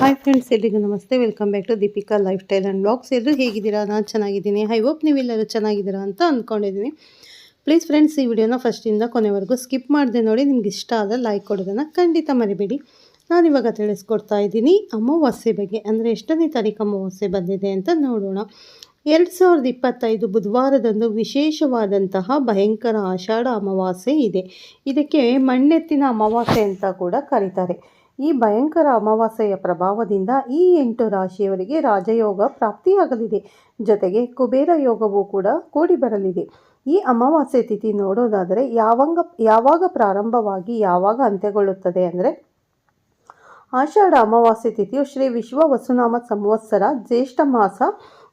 Hi friends ಎಲ್ರಿಗೂ ನಮಸ್ತೆ. Welcome back to Deepika lifestyle and blogs ಎಲ್ಲರೂ ಹೇಗಿದ್ದೀರಾ? ನಾನು ಚೆನ್ನಾಗಿದ್ದೀನಿ. ಐ ಹೋಪ್ ನೀವೆಲ್ಲರೂ ಚೆನ್ನಾಗಿದ್ದೀರಾ ಅಂತ ಅಂದ್ಕೊಂಡಿದ್ದೀನಿ ಪ್ಲೀಸ್ ಫ್ರೆಂಡ್ಸ್ ಈ ವಿಡಿಯೋನ ಫಸ್ಟಿಂದ ಕೊನೆವರೆಗೂ ಸ್ಕಿಪ್ ಮಾಡಿದೆ ನೋಡಿ. ನಿಮ್ಗೆ ಇಷ್ಟ ಆದರೆ ಲೈಕ್ ಕೊಡೋದನ್ನು ಖಂಡಿತ ಮರಿಬೇಡಿ. ನಾನಿವಾಗ ತಿಳಿಸ್ಕೊಡ್ತಾ ಇದ್ದೀನಿ ಅಮಾವಾಸ್ಯೆ ಬಗ್ಗೆ. ಅಂದರೆ ಎಷ್ಟನೇ ತಾರೀಕು ಅಮಾವಾಸ್ಯೆ ಬಂದಿದೆ ಅಂತ ನೋಡೋಣ. ಎರಡು ಸಾವಿರದ ಇಪ್ಪತ್ತೈದು ಬುಧವಾರದಂದು ವಿಶೇಷವಾದಂತಹ ಭಯಂಕರ ಆಷಾಢ ಅಮಾವಾಸ್ಯೆ ಇದೆ. ಇದಕ್ಕೆ ಮಣ್ಣೆತ್ತಿನ ಅಮಾವಾಸ್ಯೆ ಅಂತ ಕೂಡ ಕರೀತಾರೆ. ಈ ಭಯಂಕರ ಅಮಾವಾಸ್ಯೆಯ ಪ್ರಭಾವದಿಂದ ಈ ಎಂಟು ರಾಶಿಯವರಿಗೆ ರಾಜಯೋಗ ಪ್ರಾಪ್ತಿಯಾಗಲಿದೆ. ಜೊತೆಗೆ ಕುಬೇರ ಯೋಗವೂ ಕೂಡ ಕೂಡಿ ಬರಲಿದೆ. ಈ ಅಮಾವಾಸ್ಯೆ ತಿಥಿ ನೋಡೋದಾದರೆ ಯಾವಾಗ ಯಾವಾಗ ಪ್ರಾರಂಭವಾಗಿ ಯಾವಾಗ ಅಂತ್ಯಗೊಳ್ಳುತ್ತದೆ ಅಂದರೆ ಆಷಾಢ ಅಮಾವಾಸ್ಯೆ ತಿಥಿಯು ಶ್ರೀ ವಿಶ್ವ ವಸುನಾಮ ಸಂವತ್ಸರ ಜ್ಯೇಷ್ಠ ಮಾಸ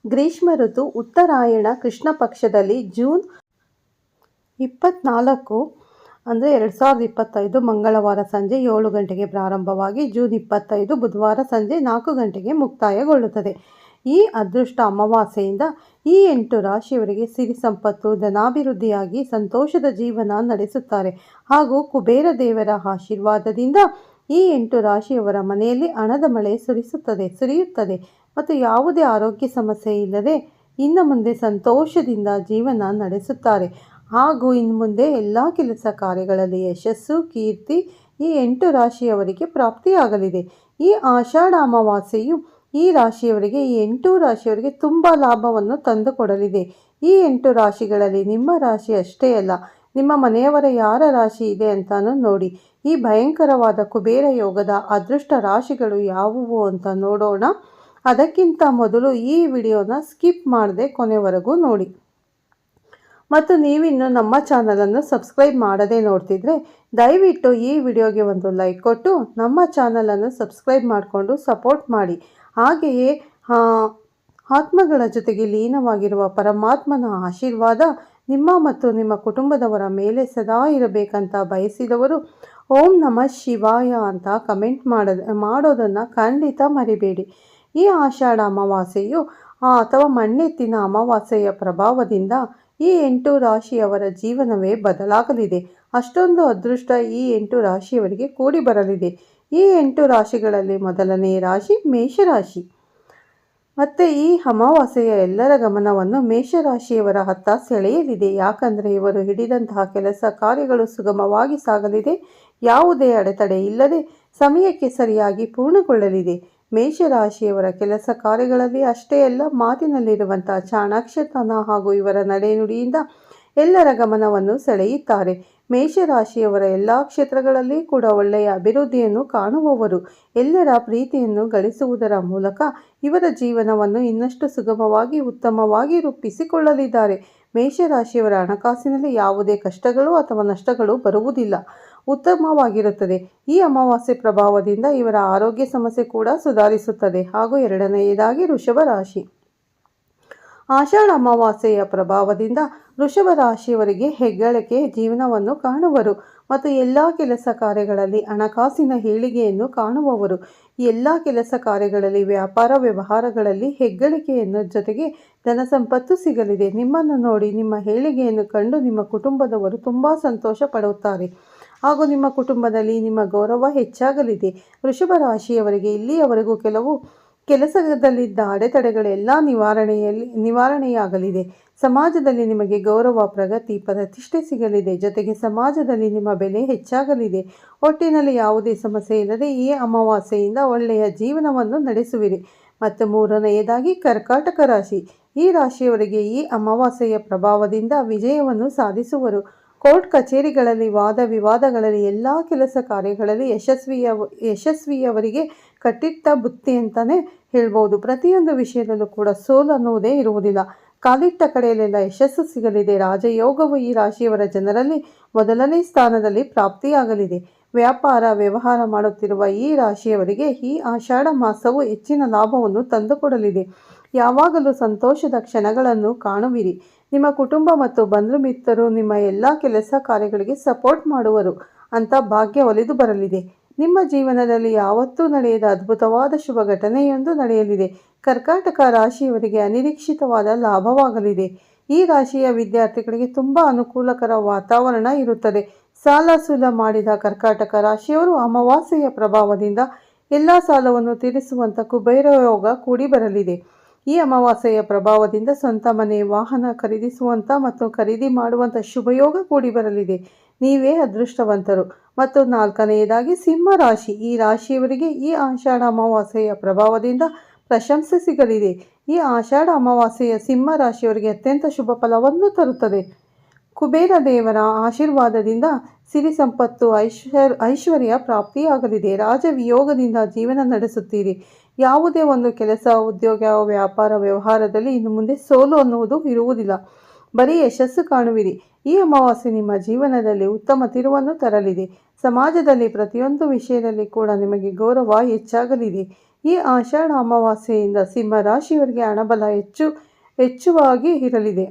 ಗ್ರೀಷ್ಮ ಋತು ಉತ್ತರಾಯಣ ಕೃಷ್ಣ ಪಕ್ಷದಲ್ಲಿ ಜೂನ್ ಇಪ್ಪತ್ನಾಲ್ಕು ಅಂದರೆ ಎರಡು ಸಾವಿರದ ಇಪ್ಪತ್ತೈದು ಮಂಗಳವಾರ ಸಂಜೆ ಏಳು ಗಂಟೆಗೆ ಪ್ರಾರಂಭವಾಗಿ ಜೂನ್ ಇಪ್ಪತ್ತೈದು ಬುಧವಾರ ಸಂಜೆ ನಾಲ್ಕು ಗಂಟೆಗೆ ಮುಕ್ತಾಯಗೊಳ್ಳುತ್ತದೆ. ಈ ಅದೃಷ್ಟ ಅಮಾವಾಸ್ಯೆಯಿಂದ ಈ ಎಂಟು ರಾಶಿಯವರಿಗೆ ಸಿರಿ ಸಂಪತ್ತು, ಧನಾಭಿವೃದ್ಧಿಯಾಗಿ ಸಂತೋಷದ ಜೀವನ ನಡೆಸುತ್ತಾರೆ. ಹಾಗೂ ಕುಬೇರ ದೇವರ ಆಶೀರ್ವಾದದಿಂದ ಈ ಎಂಟು ರಾಶಿಯವರ ಮನೆಯಲ್ಲಿ ಹಣದ ಮಳೆ ಸುರಿಸುತ್ತದೆ, ಸುರಿಯುತ್ತದೆ ಮತ್ತು ಯಾವುದೇ ಆರೋಗ್ಯ ಸಮಸ್ಯೆ ಇಲ್ಲದೆ ಇನ್ನು ಮುಂದೆ ಸಂತೋಷದಿಂದ ಜೀವನ ನಡೆಸುತ್ತಾರೆ. ಹಾಗೂ ಇನ್ನು ಮುಂದೆ ಎಲ್ಲ ಕೆಲಸ ಕಾರ್ಯಗಳಲ್ಲಿ ಯಶಸ್ಸು, ಕೀರ್ತಿ ಈ ಎಂಟು ರಾಶಿಯವರಿಗೆ ಪ್ರಾಪ್ತಿಯಾಗಲಿದೆ. ಈ ಆಷಾಢ ಅಮಾವಾಸ್ಯೆಯು ಈ ರಾಶಿಯವರಿಗೆ, ಈ ಎಂಟು ರಾಶಿಯವರಿಗೆ ತುಂಬ ಲಾಭವನ್ನು ತಂದುಕೊಡಲಿದೆ. ಈ ಎಂಟು ರಾಶಿಗಳಲ್ಲಿ ನಿಮ್ಮ ರಾಶಿ ಅಷ್ಟೇ ಅಲ್ಲ, ನಿಮ್ಮ ಮನೆಯವರ ಯಾರ ರಾಶಿ ಇದೆ ಅಂತಾನು ನೋಡಿ. ಈ ಭಯಂಕರವಾದ ಕುಬೇರ ಯೋಗದ ಅದೃಷ್ಟ ರಾಶಿಗಳು ಯಾವುವು ಅಂತ ನೋಡೋಣ. ಅದಕ್ಕಿಂತ ಮೊದಲು ಈ ವಿಡಿಯೋನ ಸ್ಕಿಪ್ ಮಾಡದೆ ಕೊನೆವರೆಗೂ ನೋಡಿ. ಮತ್ತು ನೀವಿನ್ನು ನಮ್ಮ ಚಾನಲನ್ನು ಸಬ್ಸ್ಕ್ರೈಬ್ ಮಾಡದೇ ನೋಡ್ತಿದ್ರೆ ದಯವಿಟ್ಟು ಈ ವಿಡಿಯೋಗೆ ಒಂದು ಲೈಕ್ ಕೊಟ್ಟು ನಮ್ಮ ಚಾನಲನ್ನು ಸಬ್ಸ್ಕ್ರೈಬ್ ಮಾಡಿಕೊಂಡು ಸಪೋರ್ಟ್ ಮಾಡಿ. ಹಾಗೆಯೇ ಆತ್ಮಗಳ ಜೊತೆಗೆ ಲೀನವಾಗಿರುವ ಪರಮಾತ್ಮನ ಆಶೀರ್ವಾದ ನಿಮ್ಮ ಮತ್ತು ನಿಮ್ಮ ಕುಟುಂಬದವರ ಮೇಲೆ ಸದಾ ಇರಬೇಕಂತ ಬಯಸಿದವರು ಓಂ ನಮಃ ಶಿವಾಯ ಅಂತ ಕಮೆಂಟ್ ಮಾಡ ಮಾಡೋದನ್ನು ಖಂಡಿತ ಮರಿಬೇಡಿ. ಈ ಆಷಾಢ ಅಮಾವಾಸ್ಯೆಯು ಅಥವಾ ಮಣ್ಣೆತ್ತಿನ ಅಮಾವಾಸ್ಯೆಯ ಪ್ರಭಾವದಿಂದ ಈ ಎಂಟು ರಾಶಿಯವರ ಜೀವನವೇ ಬದಲಾಗಲಿದೆ. ಅಷ್ಟೊಂದು ಅದೃಷ್ಟ ಈ ಎಂಟು ರಾಶಿಯವರಿಗೆ ಕೂಡಿ ಬರಲಿದೆ. ಈ ಎಂಟು ರಾಶಿಗಳಲ್ಲಿ ಮೊದಲನೇ ರಾಶಿ ಮೇಷರಾಶಿ. ಮತ್ತು ಈ ಅಮಾವಾಸ್ಯೆಯ ಎಲ್ಲರ ಗಮನವನ್ನು ಮೇಷರಾಶಿಯವರ ಹತ್ತ ಸೆಳೆಯಲಿದೆ. ಯಾಕಂದರೆ ಇವರು ಹಿಡಿದಂತಹ ಕೆಲಸ ಕಾರ್ಯಗಳು ಸುಗಮವಾಗಿ ಸಾಗಲಿದೆ. ಯಾವುದೇ ಅಡೆತಡೆ ಇಲ್ಲದೆ ಸಮಯಕ್ಕೆ ಸರಿಯಾಗಿ ಪೂರ್ಣಗೊಳ್ಳಲಿದೆ. ಮೇಷರಾಶಿಯವರ ಕೆಲಸ ಕಾರ್ಯಗಳಲ್ಲಿ ಅಷ್ಟೇ ಅಲ್ಲ ಮಾತಿನಲ್ಲಿರುವಂಥ ಚಾಣಾಕ್ಷತನ ಹಾಗೂ ಇವರ ನಡೆನುಡಿಯಿಂದ ಎಲ್ಲರ ಗಮನವನ್ನು ಸೆಳೆಯುತ್ತಾರೆ. ಮೇಷರಾಶಿಯವರ ಎಲ್ಲ ಕ್ಷೇತ್ರಗಳಲ್ಲಿ ಕೂಡ ಒಳ್ಳೆಯ ಅಭಿವೃದ್ಧಿಯನ್ನು ಕಾಣುವವರು. ಎಲ್ಲರ ಪ್ರೀತಿಯನ್ನು ಗಳಿಸುವುದರ ಮೂಲಕ ಇವರ ಜೀವನವನ್ನು ಇನ್ನಷ್ಟು ಸುಗಮವಾಗಿ, ಉತ್ತಮವಾಗಿ ರೂಪಿಸಿಕೊಳ್ಳಲಿದ್ದಾರೆ. ಮೇಷರಾಶಿಯವರ ಹಣಕಾಸಿನಲ್ಲಿ ಯಾವುದೇ ಕಷ್ಟಗಳು ಅಥವಾ ನಷ್ಟಗಳು ಬರುವುದಿಲ್ಲ. ಉತ್ತಮವಾಗಿರುತ್ತದೆ. ಈ ಅಮಾವಾಸ್ಯೆ ಪ್ರಭಾವದಿಂದ ಇವರ ಆರೋಗ್ಯ ಸಮಸ್ಯೆ ಕೂಡ ಸುಧಾರಿಸುತ್ತದೆ. ಹಾಗೂ ಎರಡನೆಯದಾಗಿ ವೃಷಭ ರಾಶಿ. ಆಷಾಢ ಅಮಾವಾಸ್ಯೆಯ ಪ್ರಭಾವದಿಂದ ವೃಷಭ ರಾಶಿಯವರಿಗೆ ಹೆಗ್ಗಳಿಕೆ ಜೀವನವನ್ನು ಕಾಣುವರು ಮತ್ತು ಎಲ್ಲ ಕೆಲಸ ಕಾರ್ಯಗಳಲ್ಲಿ ಹಣಕಾಸಿನ ಹೇಳಿಗೆಯನ್ನು ಕಾಣುವವರು. ಎಲ್ಲ ಕೆಲಸ ಕಾರ್ಯಗಳಲ್ಲಿ, ವ್ಯಾಪಾರ ವ್ಯವಹಾರಗಳಲ್ಲಿ ಹೆಗ್ಗಳಿಕೆಯನ್ನು ಜೊತೆಗೆ ಧನ ಸಂಪತ್ತು ಸಿಗಲಿದೆ. ನಿಮ್ಮನ್ನು ನೋಡಿ ನಿಮ್ಮ ಹೇಳಿಗೆಯನ್ನು ಕಂಡು ನಿಮ್ಮ ಕುಟುಂಬದವರು ತುಂಬ ಸಂತೋಷ ಪಡುತ್ತಾರೆ. ಹಾಗೂ ನಿಮ್ಮ ಕುಟುಂಬದಲ್ಲಿ ನಿಮ್ಮ ಗೌರವ ಹೆಚ್ಚಾಗಲಿದೆ. ವೃಷಭ ರಾಶಿಯವರಿಗೆ ಇಲ್ಲಿಯವರೆಗೂ ಕೆಲವು ಕೆಲಸದಲ್ಲಿದ್ದ ಅಡೆತಡೆಗಳೆಲ್ಲ ನಿವಾರಣೆಯಲ್ಲಿ, ನಿವಾರಣೆಯಾಗಲಿದೆ. ಸಮಾಜದಲ್ಲಿ ನಿಮಗೆ ಗೌರವ, ಪ್ರಗತಿ, ಪ್ರತಿಷ್ಠೆ ಸಿಗಲಿದೆ. ಜೊತೆಗೆ ಸಮಾಜದಲ್ಲಿ ನಿಮ್ಮ ಬೆಲೆ ಹೆಚ್ಚಾಗಲಿದೆ. ಒಟ್ಟಿನಲ್ಲಿ ಯಾವುದೇ ಸಮಸ್ಯೆ ಇಲ್ಲದೆ ಈ ಅಮಾವಾಸ್ಯೆಯಿಂದ ಒಳ್ಳೆಯ ಜೀವನವನ್ನು ನಡೆಸುವಿರಿ. ಮತ್ತು ಮೂರನೆಯದಾಗಿ, ಕರ್ಕಾಟಕ ರಾಶಿ. ಈ ರಾಶಿಯವರಿಗೆ ಈ ಅಮಾವಾಸ್ಯೆಯ ಪ್ರಭಾವದಿಂದ ವಿಜಯವನ್ನು ಸಾಧಿಸುವರು. ಕೋರ್ಟ್ ಕಚೇರಿಗಳಲ್ಲಿ ವಾದ ವಿವಾದಗಳಲ್ಲಿ ಎಲ್ಲ ಕೆಲಸ ಕಾರ್ಯಗಳಲ್ಲಿ ಯಶಸ್ವಿಯ ಯಶಸ್ವಿಯವರಿಗೆ ಕಟ್ಟಿಟ್ಟ ಬುತ್ತಿ ಅಂತಲೇ ಹೇಳ್ಬೋದು. ಪ್ರತಿಯೊಂದು ವಿಷಯದಲ್ಲೂ ಕೂಡ ಸೋಲು ಅನ್ನುವುದೇ ಇರುವುದಿಲ್ಲ. ಕಾಲಿಟ್ಟ ಕಡೆಯಲ್ಲೆಲ್ಲ ಯಶಸ್ಸು ಸಿಗಲಿದೆ. ರಾಜಯೋಗವು ಈ ರಾಶಿಯವರ ಜನರಲ್ಲಿ ಮೊದಲನೇ ಸ್ಥಾನದಲ್ಲಿ ಪ್ರಾಪ್ತಿಯಾಗಲಿದೆ. ವ್ಯಾಪಾರ, ವ್ಯವಹಾರ ಮಾಡುತ್ತಿರುವ ಈ ರಾಶಿಯವರಿಗೆ ಈ ಆಷಾಢ ಮಾಸವು ಹೆಚ್ಚಿನ ಲಾಭವನ್ನು ತಂದುಕೊಡಲಿದೆ. ಯಾವಾಗಲೂ ಸಂತೋಷದ ಕ್ಷಣಗಳನ್ನು ಕಾಣುವಿರಿ. ನಿಮ್ಮ ಕುಟುಂಬ ಮತ್ತು ಬಂಧು ಮಿತ್ರರು ನಿಮ್ಮ ಎಲ್ಲ ಕೆಲಸ ಕಾರ್ಯಗಳಿಗೆ ಸಪೋರ್ಟ್ ಮಾಡುವರು. ಅಂತ ಭಾಗ್ಯ ಒಲಿದು ಬರಲಿದೆ. ನಿಮ್ಮ ಜೀವನದಲ್ಲಿ ಯಾವತ್ತೂ ನಡೆಯದ ಅದ್ಭುತವಾದ ಶುಭ ಘಟನೆಯೊಂದು ನಡೆಯಲಿದೆ. ಕರ್ಕಾಟಕ ರಾಶಿಯವರಿಗೆ ಅನಿರೀಕ್ಷಿತವಾದ ಲಾಭವಾಗಲಿದೆ. ಈ ರಾಶಿಯ ವಿದ್ಯಾರ್ಥಿಗಳಿಗೆ ತುಂಬ ಅನುಕೂಲಕರ ವಾತಾವರಣ ಇರುತ್ತದೆ. ಸಾಲ ಸೂಲ ಮಾಡಿದ ಕರ್ಕಾಟಕ ರಾಶಿಯವರು ಅಮಾವಾಸ್ಯೆಯ ಪ್ರಭಾವದಿಂದ ಎಲ್ಲ ಸಾಲವನ್ನು ತೀರಿಸುವಂಥ ಕುಬೇರ ಯೋಗ ಕೂಡಿ ಬರಲಿದೆ. ಈ ಅಮಾವಾಸ್ಯೆಯ ಪ್ರಭಾವದಿಂದ ಸ್ವಂತ ಮನೆ, ವಾಹನ ಖರೀದಿಸುವಂಥ ಮತ್ತು ಖರೀದಿ ಮಾಡುವಂಥ ಶುಭಯೋಗ ಕೂಡಿ ಬರಲಿದೆ. ನೀವೇ ಅದೃಷ್ಟವಂತರು. ಮತ್ತು ನಾಲ್ಕನೆಯದಾಗಿ, ಸಿಂಹ ರಾಶಿ. ಈ ರಾಶಿಯವರಿಗೆ ಈ ಆಷಾಢ ಅಮಾವಾಸ್ಯೆಯ ಪ್ರಭಾವದಿಂದ ಪ್ರಶಂಸೆ ಸಿಗಲಿದೆ. ಈ ಆಷಾಢ ಅಮಾವಾಸ್ಯೆಯ ಸಿಂಹ ರಾಶಿಯವರಿಗೆ ಅತ್ಯಂತ ಶುಭ ಫಲವನ್ನು ತರುತ್ತದೆ. ಕುಬೇರ ದೇವರ ಆಶೀರ್ವಾದದಿಂದ ಸಿರಿ ಸಂಪತ್ತು ಐಶ್ವರ್ ಐಶ್ವರ್ಯ ಪ್ರಾಪ್ತಿಯಾಗಲಿದೆ. ರಾಜವಿಯೋಗದಿಂದ ಜೀವನ ನಡೆಸುತ್ತೀರಿ. ಯಾವುದೇ ಒಂದು ಕೆಲಸ, ಉದ್ಯೋಗ, ವ್ಯಾಪಾರ, ವ್ಯವಹಾರದಲ್ಲಿ ಇನ್ನು ಮುಂದೆ ಸೋಲು ಅನ್ನುವುದು ಇರುವುದಿಲ್ಲ. ಬರೀ ಯಶಸ್ಸು ಕಾಣುವಿರಿ. ಈ ಅಮಾವಾಸ್ಯೆ ನಿಮ್ಮ ಜೀವನದಲ್ಲಿ ಉತ್ತಮ ತಿರುವನ್ನು ತರಲಿದೆ. ಸಮಾಜದಲ್ಲಿ ಪ್ರತಿಯೊಂದು ವಿಷಯದಲ್ಲಿ ಕೂಡ ನಿಮಗೆ ಗೌರವ ಹೆಚ್ಚಾಗಲಿದೆ. ಈ ಆಷಾಢ ಅಮಾವಾಸ್ಯೆಯಿಂದ ಸಿಂಹ ರಾಶಿಯವರಿಗೆ ಹಣಬಲ ಹೆಚ್ಚು, ಹೆಚ್ಚುವಾಗಿ ಇರಲಿದೆ.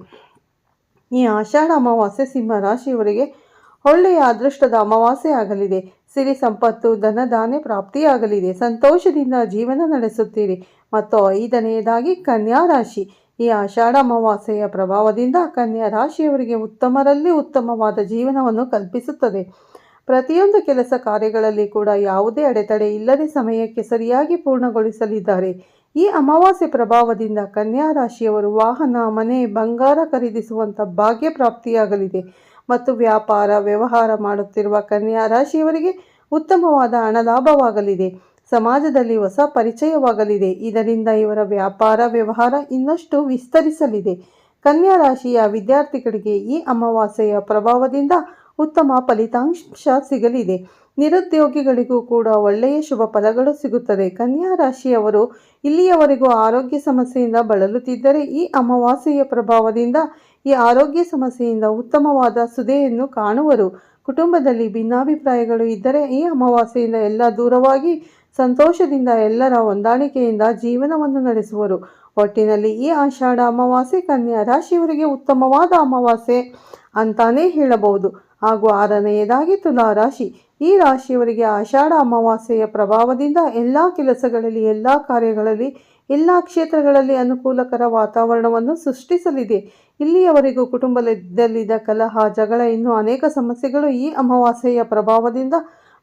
ಈ ಆಷಾಢ ಅಮಾವಾಸ್ಯೆ ಸಿಂಹ ರಾಶಿಯವರಿಗೆ ಒಳ್ಳೆಯ ಅದೃಷ್ಟದ ಅಮಾವಾಸ್ಯೆ ಆಗಲಿದೆ. ಸಿರಿ ಸಂಪತ್ತು, ಧನ ಧಾನ್ಯ ಪ್ರಾಪ್ತಿಯಾಗಲಿದೆ. ಸಂತೋಷದಿಂದ ಜೀವನ ನಡೆಸುತ್ತೀರಿ. ಮತ್ತು ಐದನೆಯದಾಗಿ ಕನ್ಯಾ ರಾಶಿ. ಈ ಆಷಾಢ ಅಮಾವಾಸ್ಯೆಯ ಪ್ರಭಾವದಿಂದ ಕನ್ಯಾ ರಾಶಿಯವರಿಗೆ ಉತ್ತಮರಲ್ಲಿ ಉತ್ತಮವಾದ ಜೀವನವನ್ನು ಕಲ್ಪಿಸುತ್ತದೆ. ಪ್ರತಿಯೊಂದು ಕೆಲಸ ಕಾರ್ಯಗಳಲ್ಲಿ ಕೂಡ ಯಾವುದೇ ಅಡೆತಡೆ ಇಲ್ಲದೆ ಸಮಯಕ್ಕೆ ಸರಿಯಾಗಿ ಪೂರ್ಣಗೊಳಿಸಲಿದ್ದಾರೆ. ಈ ಅಮಾವಾಸ್ಯೆ ಪ್ರಭಾವದಿಂದ ಕನ್ಯಾ ರಾಶಿಯವರು ವಾಹನ, ಮನೆ, ಬಂಗಾರ ಖರೀದಿಸುವಂಥ ಭಾಗ್ಯ ಪ್ರಾಪ್ತಿಯಾಗಲಿದೆ. ಮತ್ತು ವ್ಯಾಪಾರ, ವ್ಯವಹಾರ ಮಾಡುತ್ತಿರುವ ಕನ್ಯಾ ರಾಶಿಯವರಿಗೆ ಉತ್ತಮವಾದ ಹಣ ಲಾಭವಾಗಲಿದೆ. ಸಮಾಜದಲ್ಲಿ ಹೊಸ ಪರಿಚಯವಾಗಲಿದೆ. ಇದರಿಂದ ಇವರ ವ್ಯಾಪಾರ, ವ್ಯವಹಾರ ಇನ್ನಷ್ಟು ವಿಸ್ತರಿಸಲಿದೆ. ಕನ್ಯಾ ರಾಶಿಯ ವಿದ್ಯಾರ್ಥಿಗಳಿಗೆ ಈ ಅಮಾವಾಸ್ಯೆಯ ಪ್ರಭಾವದಿಂದ ಉತ್ತಮ ಫಲಿತಾಂಶ ಸಿಗಲಿದೆ. ನಿರುದ್ಯೋಗಿಗಳಿಗೂ ಕೂಡ ಒಳ್ಳೆಯ ಶುಭ ಫಲಗಳು ಸಿಗುತ್ತದೆ. ಕನ್ಯಾ ರಾಶಿಯವರು ಇಲ್ಲಿಯವರೆಗೂ ಆರೋಗ್ಯ ಸಮಸ್ಯೆಯಿಂದ ಬಳಲುತ್ತಿದ್ದರೆ ಈ ಅಮಾವಾಸ್ಯೆಯ ಪ್ರಭಾವದಿಂದ ಈ ಆರೋಗ್ಯ ಸಮಸ್ಯೆಯಿಂದ ಉತ್ತಮವಾದ ಸುದೆಯನ್ನು ಕಾಣುವರು. ಕುಟುಂಬದಲ್ಲಿ ಭಿನ್ನಾಭಿಪ್ರಾಯಗಳು ಇದ್ದರೆ ಈ ಅಮಾವಾಸ್ಯೆಯಿಂದ ಎಲ್ಲ ದೂರವಾಗಿ ಸಂತೋಷದಿಂದ ಎಲ್ಲರ ಹೊಂದಾಣಿಕೆಯಿಂದ ಜೀವನವನ್ನು ನಡೆಸುವರು. ಒಟ್ಟಿನಲ್ಲಿ ಈ ಆಷಾಢ ಅಮಾವಾಸ್ಯೆ ಕನ್ಯಾ ರಾಶಿಯವರಿಗೆ ಉತ್ತಮವಾದ ಅಮಾವಾಸ್ಯೆ ಅಂತಾನೇ ಹೇಳಬಹುದು. ಹಾಗೂ ಆರನೆಯದಾಗಿ ತುಲಾ ರಾಶಿ. ಈ ರಾಶಿಯವರಿಗೆ ಆಷಾಢ ಅಮಾವಾಸ್ಯೆಯ ಪ್ರಭಾವದಿಂದ ಎಲ್ಲ ಕೆಲಸಗಳಲ್ಲಿ, ಎಲ್ಲ ಕಾರ್ಯಗಳಲ್ಲಿ, ಎಲ್ಲ ಕ್ಷೇತ್ರಗಳಲ್ಲಿ ಅನುಕೂಲಕರ ವಾತಾವರಣವನ್ನು ಸೃಷ್ಟಿಸಲಿದೆ. ಇಲ್ಲಿಯವರೆಗೂ ಕುಟುಂಬದಲ್ಲಿದ್ದ ಕಲಹ, ಜಗಳ, ಇನ್ನೂ ಅನೇಕ ಸಮಸ್ಯೆಗಳು ಈ ಅಮಾವಾಸ್ಯೆಯ ಪ್ರಭಾವದಿಂದ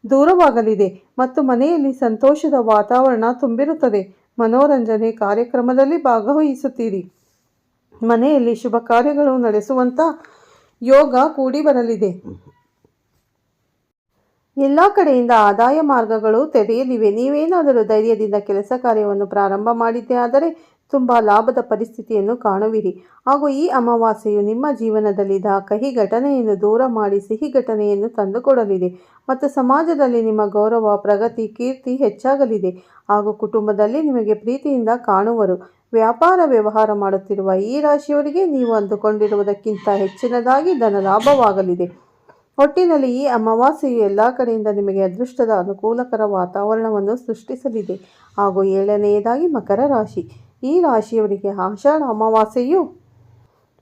ದೂರವಾಗಲಿದೆ ಮತ್ತು ಮನೆಯಲ್ಲಿ ಸಂತೋಷದ ವಾತಾವರಣ ತುಂಬಿರುತ್ತದೆ. ಮನೋರಂಜನೆ ಕಾರ್ಯಕ್ರಮದಲ್ಲಿ ಭಾಗವಹಿಸುತ್ತೀರಿ. ಮನೆಯಲ್ಲಿ ಶುಭ ಕಾರ್ಯಗಳು ನಡೆಸುವಂಥ ಯೋಗ ಕೂಡಿ ಬರಲಿದೆ. ಎಲ್ಲ ಕಡೆಯಿಂದ ಆದಾಯ ಮಾರ್ಗಗಳು ತೆರೆಯಲಿವೆ. ನೀವೇನಾದರೂ ಧೈರ್ಯದಿಂದ ಕೆಲಸ ಕಾರ್ಯವನ್ನು ಪ್ರಾರಂಭ ಮಾಡಿದ್ದೇ ಆದರೆ ತುಂಬ ಲಾಭದ ಪರಿಸ್ಥಿತಿಯನ್ನು ಕಾಣುವಿರಿ. ಹಾಗೂ ಈ ಅಮಾವಾಸ್ಯೆಯು ನಿಮ್ಮ ಜೀವನದಲ್ಲಿದ್ದ ಕಹಿ ಘಟನೆಯನ್ನು ದೂರ ಮಾಡಿ ಸಿಹಿ ಘಟನೆಯನ್ನು ತಂದುಕೊಡಲಿದೆ. ಮತ್ತು ಸಮಾಜದಲ್ಲಿ ನಿಮ್ಮ ಗೌರವ, ಪ್ರಗತಿ, ಕೀರ್ತಿ ಹೆಚ್ಚಾಗಲಿದೆ. ಹಾಗೂ ಕುಟುಂಬದಲ್ಲಿ ನಿಮಗೆ ಪ್ರೀತಿಯಿಂದ ಕಾಣುವರು. ವ್ಯಾಪಾರ ವ್ಯವಹಾರ ಮಾಡುತ್ತಿರುವ ಈ ರಾಶಿಯವರಿಗೆ ನೀವು ಅಂದುಕೊಂಡಿರುವುದಕ್ಕಿಂತ ಹೆಚ್ಚಿನದಾಗಿ ಧನ ಲಾಭವಾಗಲಿದೆ ಒಟ್ಟಿನಲ್ಲಿ ಈ ಅಮಾವಾಸ್ಯೆಯು ಎಲ್ಲ ಕಡೆಯಿಂದ ನಿಮಗೆ ಅದೃಷ್ಟದ ಅನುಕೂಲಕರ ವಾತಾವರಣವನ್ನು ಸೃಷ್ಟಿಸಲಿದೆ. ಹಾಗೂ ಏಳನೆಯದಾಗಿ ಮಕರ ರಾಶಿ. ಈ ರಾಶಿಯವರಿಗೆ ಆಷಾಢ ಅಮಾವಾಸ್ಯೆಯು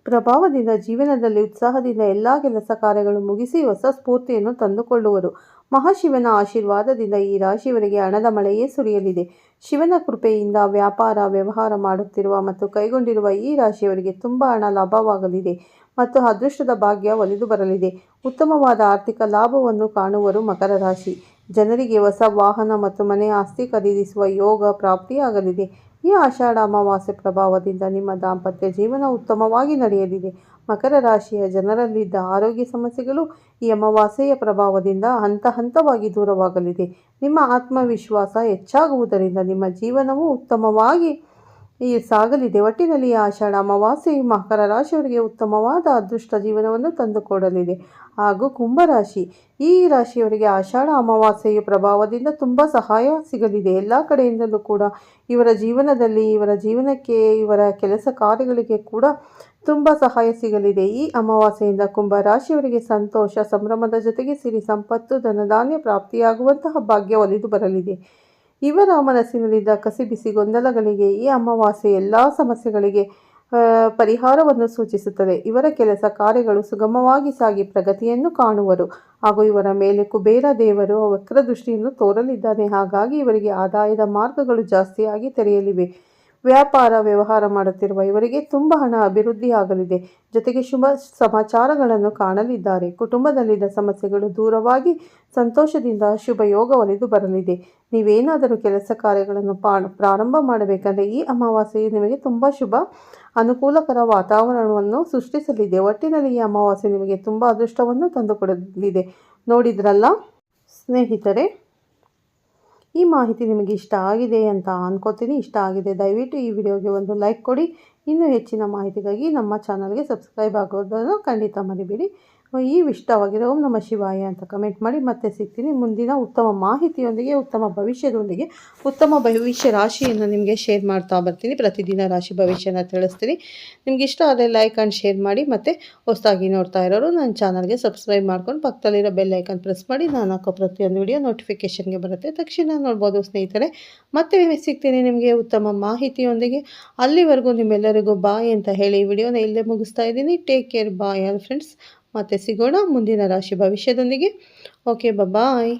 ಪ್ರಭಾವದಿಂದ ಜೀವನದಲ್ಲಿ ಉತ್ಸಾಹದಿಂದ ಎಲ್ಲ ಕೆಲಸ ಕಾರ್ಯಗಳು ಮುಗಿಸಿ ಹೊಸ ಸ್ಫೂರ್ತಿಯನ್ನು ತಂದುಕೊಳ್ಳುವರು. ಮಹಾಶಿವನ ಆಶೀರ್ವಾದದಿಂದ ಈ ರಾಶಿಯವರಿಗೆ ಹಣದ ಮಳೆಯೇ ಸುರಿಯಲಿದೆ. ಶಿವನ ಕೃಪೆಯಿಂದ ವ್ಯಾಪಾರ, ವ್ಯವಹಾರ ಮಾಡುತ್ತಿರುವ ಮತ್ತು ಕೈಗೊಂಡಿರುವ ಈ ರಾಶಿಯವರಿಗೆ ತುಂಬ ಹಣ ಲಾಭವಾಗಲಿದೆ ಮತ್ತು ಅದೃಷ್ಟದ ಭಾಗ್ಯ ಒಲಿದು ಬರಲಿದೆ. ಉತ್ತಮವಾದ ಆರ್ಥಿಕ ಲಾಭವನ್ನು ಕಾಣುವರು ಮಕರ ರಾಶಿ. ಜನರಿಗೆ ಹೊಸ ವಾಹನ ಮತ್ತು ಮನೆ ಆಸ್ತಿ ಖರೀದಿಸುವ ಯೋಗ ಪ್ರಾಪ್ತಿಯಾಗಲಿದೆ. ಈ ಆಷಾಢ ಅಮಾವಾಸ್ಯೆ ಪ್ರಭಾವದಿಂದ ನಿಮ್ಮ ದಾಂಪತ್ಯ ಜೀವನ ಉತ್ತಮವಾಗಿ ನಡೆಯಲಿದೆ. ಮಕರ ರಾಶಿಯ ಜನರಲ್ಲಿದ್ದ ಆರೋಗ್ಯ ಸಮಸ್ಯೆಗಳು ಈ ಅಮಾವಾಸ್ಯೆಯ ಪ್ರಭಾವದಿಂದ ಹಂತ ಹಂತವಾಗಿ ದೂರವಾಗಲಿದೆ. ನಿಮ್ಮ ಆತ್ಮವಿಶ್ವಾಸ ಹೆಚ್ಚಾಗುವುದರಿಂದ ನಿಮ್ಮ ಜೀವನವು ಉತ್ತಮವಾಗಿ ಈ ಸಾಗಲಿದೆ. ಒಟ್ಟಿನಲ್ಲಿ ಆಷಾಢ ಅಮಾವಾಸ್ಯೆ ಮಕರ ರಾಶಿಯವರಿಗೆ ಉತ್ತಮವಾದ ಅದೃಷ್ಟ ಜೀವನವನ್ನು ತಂದುಕೊಡಲಿದೆ. ಹಾಗೂ ಕುಂಭರಾಶಿ, ಈ ರಾಶಿಯವರಿಗೆ ಆಷಾಢ ಅಮಾವಾಸ್ಯೆಯ ಪ್ರಭಾವದಿಂದ ತುಂಬ ಸಹಾಯ ಸಿಗಲಿದೆ. ಎಲ್ಲ ಕಡೆಯಿಂದಲೂ ಕೂಡ ಇವರ ಜೀವನದಲ್ಲಿ, ಇವರ ಜೀವನಕ್ಕೆ, ಇವರ ಕೆಲಸ ಕಾರ್ಯಗಳಿಗೆ ಕೂಡ ತುಂಬ ಸಹಾಯ ಸಿಗಲಿದೆ. ಈ ಅಮಾವಾಸ್ಯೆಯಿಂದ ಕುಂಭ ರಾಶಿಯವರಿಗೆ ಸಂತೋಷ, ಸಂಭ್ರಮದ ಜೊತೆಗೆ ಸಿರಿ ಸಂಪತ್ತು, ಧನಧಾನ್ಯ ಪ್ರಾಪ್ತಿಯಾಗುವಂತಹ ಭಾಗ್ಯ ಒಲಿದು ಬರಲಿದೆ. ಇವರ ಮನಸ್ಸಿನಲ್ಲಿದ್ದ ಕಸಿಬಿಸಿ ಗೊಂದಲಗಳಿಗೆ, ಈ ಅಮಾವಾಸ್ಯೆ ಎಲ್ಲ ಸಮಸ್ಯೆಗಳಿಗೆ ಪರಿಹಾರವನ್ನು ಸೂಚಿಸುತ್ತದೆ. ಇವರ ಕೆಲಸ ಕಾರ್ಯಗಳು ಸುಗಮವಾಗಿ ಸಾಗಿ ಪ್ರಗತಿಯನ್ನು ಕಾಣುವರು. ಹಾಗೂ ಇವರ ಮೇಲೆ ಕುಬೇರ ದೇವರು ವಕ್ರದೃಷ್ಟಿಯನ್ನು ತೋರಲಿದ್ದಾನೆ. ಹಾಗಾಗಿ ಇವರಿಗೆ ಆದಾಯದ ಮಾರ್ಗಗಳು ಜಾಸ್ತಿಯಾಗಿ ತೆರೆಯಲಿವೆ. ವ್ಯಾಪಾರ ವ್ಯವಹಾರ ಮಾಡುತ್ತಿರುವ ಇವರಿಗೆ ತುಂಬ ಹಣ ಅಭಿವೃದ್ಧಿಯಾಗಲಿದೆ. ಜೊತೆಗೆ ಶುಭ ಸಮಾಚಾರಗಳನ್ನು ಕಾಣಲಿದ್ದಾರೆ. ಕುಟುಂಬದಲ್ಲಿದ್ದ ಸಮಸ್ಯೆಗಳು ದೂರವಾಗಿ ಸಂತೋಷದಿಂದ ಶುಭ ಯೋಗ ಒಲಿದು ಬರಲಿದೆ. ನೀವೇನಾದರೂ ಕೆಲಸ ಕಾರ್ಯಗಳನ್ನು ಪ್ರಾರಂಭ ಮಾಡಬೇಕಂದ್ರೆ ಈ ಅಮಾವಾಸ್ಯೆಯು ನಿಮಗೆ ತುಂಬ ಶುಭ ಅನುಕೂಲಕರ ವಾತಾವರಣವನ್ನು ಸೃಷ್ಟಿಸಲಿದೆ. ಒಟ್ಟಿನಲ್ಲಿ ಈ ಅಮಾವಾಸ್ಯೆ ನಿಮಗೆ ತುಂಬ ಅದೃಷ್ಟವನ್ನು ತಂದುಕೊಡಲಿದೆ. ನೋಡಿದ್ರಲ್ಲ ಸ್ನೇಹಿತರೆ? ಈ ಮಾಹಿತಿ ನಿಮಗೆ ಇಷ್ಟ ಆಗಿದೆ ಅಂತ ಅಂದ್ಕೋತೀನಿ ಇಷ್ಟ ಆಗಿದೆ, ದಯವಿಟ್ಟು ಈ ವಿಡಿಯೋಗೆ ಒಂದು ಲೈಕ್ ಕೊಡಿ. ಇನ್ನೂ ಹೆಚ್ಚಿನ ಮಾಹಿತಿಗಾಗಿ ನಮ್ಮ ಚಾನಲ್ಗೆ ಸಬ್ಸ್ಕ್ರೈಬ್ ಆಗೋದನ್ನು ಖಂಡಿತ ಮರಿಬೇಡಿ. ಈ ಇಷ್ಟವಾಗಿರೋ ಓಂ ನಮ ಶಿವಾಯ ಅಂತ ಕಮೆಂಟ್ ಮಾಡಿ ಮತ್ತೆ ಸಿಗ್ತೀನಿ. ಮುಂದಿನ ಉತ್ತಮ ಮಾಹಿತಿಯೊಂದಿಗೆ, ಉತ್ತಮ ಭವಿಷ್ಯದೊಂದಿಗೆ, ಉತ್ತಮ ಭವಿಷ್ಯ ರಾಶಿಯನ್ನು ನಿಮಗೆ ಶೇರ್ ಮಾಡ್ತಾ ಬರ್ತೀನಿ. ಪ್ರತಿದಿನ ರಾಶಿ ಭವಿಷ್ಯನ ತಿಳಿಸ್ತೀನಿ. ನಿಮ್ಗೆ ಇಷ್ಟ ಆದರೆ ಲೈಕ್ ಆ್ಯಂಡ್ ಶೇರ್ ಮಾಡಿ ಮತ್ತು ಹೊಸದಾಗಿ ನೋಡ್ತಾ ಇರೋರು ನನ್ನ ಚಾನಲ್ಗೆ ಸಬ್ಸ್ಕ್ರೈಬ್ ಮಾಡ್ಕೊಂಡು ಪಕ್ಕದಲ್ಲಿರೋ ಬೆಲ್ ಐಕನ್ ಪ್ರೆಸ್ ಮಾಡಿ ನಾನು ಹಾಕೋ ಪ್ರತಿಯೊಂದು ವಿಡಿಯೋ ನೋಟಿಫಿಕೇಷನ್ಗೆ ಬರುತ್ತೆ. ತಕ್ಷಣ ನೋಡ್ಬೋದು ಸ್ನೇಹಿತರೆ. ಮತ್ತೆ ಸಿಗ್ತೀನಿ ನಿಮಗೆ ಉತ್ತಮ ಮಾಹಿತಿಯೊಂದಿಗೆ. ಅಲ್ಲಿವರೆಗೂ ನಿಮ್ಮೆಲ್ಲರಿಗೂ ಬಾಯ್ ಅಂತ ಹೇಳಿ ವಿಡಿಯೋನ ಇಲ್ಲೇ ಮುಗಿಸ್ತಾ ಇದ್ದೀನಿ. Take care bye all friends ಮತ್ತೆ ಸಿಗೋಣ ಮುಂದಿನ ರಾಶಿ ಭವಿಷ್ಯದೊಂದಿಗೆ. Okay bye